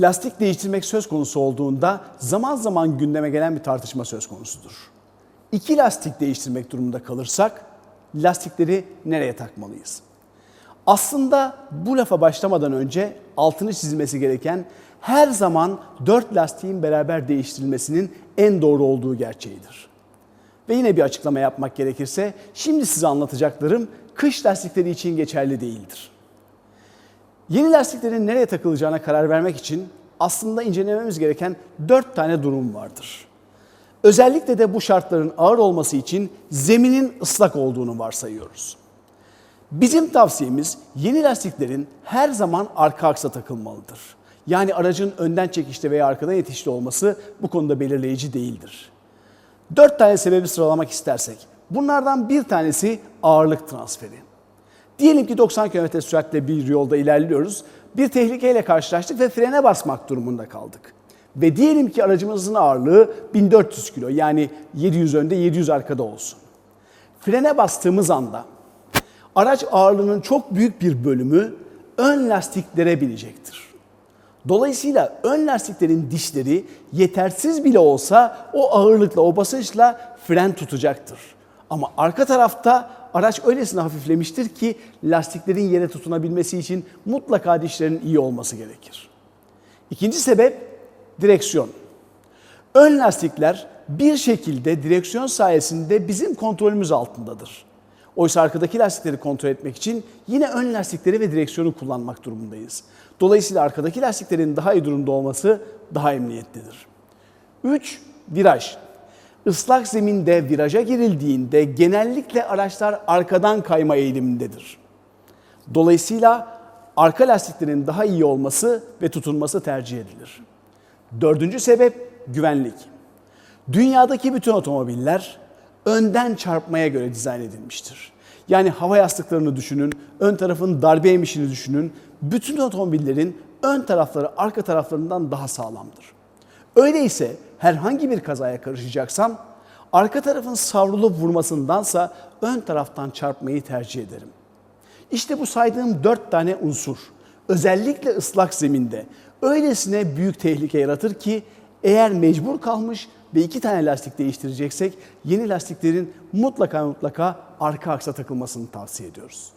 lastik değiştirmek söz konusu olduğunda zaman zaman gündeme gelen bir tartışma söz konusudur. İki lastik değiştirmek durumunda kalırsak lastikleri nereye takmalıyız? Aslında bu lafa başlamadan önce altını çizilmesi gereken her zaman dört lastiğin beraber değiştirilmesinin en doğru olduğu gerçeğidir. Ve yine bir açıklama yapmak gerekirse şimdi size anlatacaklarım kış lastikleri için geçerli değildir. Yeni lastiklerin nereye takılacağına karar vermek için aslında incelememiz gereken dört tane durum vardır. Özellikle de bu şartların ağır olması için zeminin ıslak olduğunu varsayıyoruz. Bizim tavsiyemiz yeni lastiklerin her zaman arka aksa takılmalıdır. Yani aracın önden çekişte veya arkadan yetişte olması bu konuda belirleyici değildir. Dört tane sebebi sıralamak istersek, bunlardan bir tanesi ağırlık transferi. Diyelim ki 90 km süratle bir yolda ilerliyoruz. Bir tehlikeyle karşılaştık ve frene basmak durumunda kaldık. Ve diyelim ki aracımızın ağırlığı 1400 kilo yani 700 önde 700 arkada olsun. Frene bastığımız anda araç ağırlığının çok büyük bir bölümü ön lastiklere binecektir. Dolayısıyla ön lastiklerin dişleri yetersiz bile olsa o ağırlıkla, o basınçla fren tutacaktır. Ama arka tarafta araç öylesine hafiflemiştir ki lastiklerin yere tutunabilmesi için mutlaka dişlerin iyi olması gerekir. İkinci sebep direksiyon. Ön lastikler bir şekilde direksiyon sayesinde bizim kontrolümüz altındadır. Oysa arkadaki lastikleri kontrol etmek için yine ön lastikleri ve direksiyonu kullanmak durumundayız. Dolayısıyla arkadaki lastiklerin daha iyi durumda olması daha emniyetlidir. 3. Viraj. Islak zeminde viraja girildiğinde genellikle araçlar arkadan kayma eğilimindedir. Dolayısıyla arka lastiklerin daha iyi olması ve tutunması tercih edilir. Dördüncü sebep güvenlik. Dünyadaki bütün otomobiller önden çarpmaya göre dizayn edilmiştir. Yani hava yastıklarını düşünün, ön tarafın darbe yemişini düşünün. Bütün otomobillerin ön tarafları arka taraflarından daha sağlamdır. Öyleyse herhangi bir kazaya karışacaksam arka tarafın savrulup vurmasındansa ön taraftan çarpmayı tercih ederim. İşte bu saydığım dört tane unsur özellikle ıslak zeminde öylesine büyük tehlike yaratır ki eğer mecbur kalmış ve iki tane lastik değiştireceksek yeni lastiklerin mutlaka mutlaka arka aksa takılmasını tavsiye ediyoruz.